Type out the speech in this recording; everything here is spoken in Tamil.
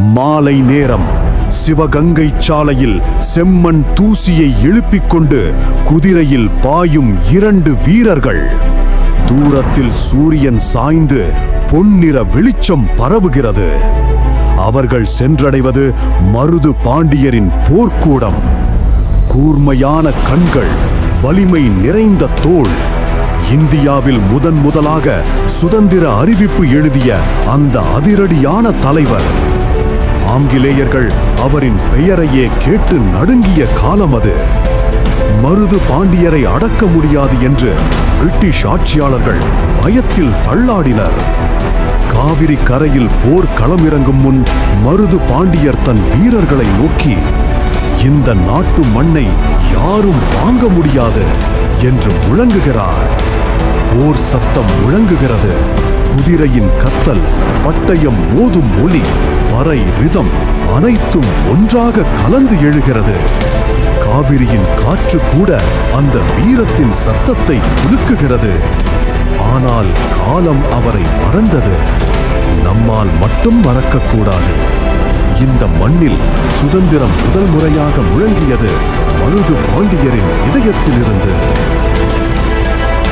மாலை நேரம். சிவகங்கை சாலையில் செம்மண் தூசியை எழுப்பிக் கொண்டு குதிரையில் பாயும் இரண்டு வீரர்கள். தூரத்தில் சூரியன் சாய்ந்து பொன்னிற வெளிச்சம் பரவுகிறது. அவர்கள் சென்றடைவது மருது பாண்டியரின் போர்க்கூடம். கூர்மையான கண்கள் வலிமை நிறைந்த தோள். இந்தியாவில் முதன் முதலாக சுதந்திர அறிவிப்பு எழுதிய அந்த அதிரடியான தலைவர். ஆங்கிலேயர்கள் அவரின் பெயரையே கேட்டு நடுங்கிய காலம் அது. மருது பாண்டியரை அடக்க முடியாது என்று பிரிட்டிஷ் ஆட்சியாளர்கள் பயத்தில் தள்ளாடினர். காவிரி கரையில் போர் களமிறங்கும் முன் மருது பாண்டியர் தன் வீரர்களை நோக்கி இந்த நாட்டு மண்ணை யாரும் வாங்க முடியாது என்று முழங்குகிறார். போர் சத்தம் முழங்குகிறது. குதிரையின் கத்தல் பட்டயம் மோதும் ஒலி. வரை ரிதம் அனைத்தும் ஒன்றாக கலந்து எழுகிறது. காவிரியின் காற்று கூட அந்த வீரத்தின் சத்தத்தை குலுக்குகிறது ஆனால் காலம் அவரை மறந்தது. நம்மால் மட்டும் மறக்கக்கூடாது. இந்த மண்ணில் சுதந்திரம் முதல் முறையாக முழங்கியது மருது பாண்டியரின் இதயத்திலிருந்து.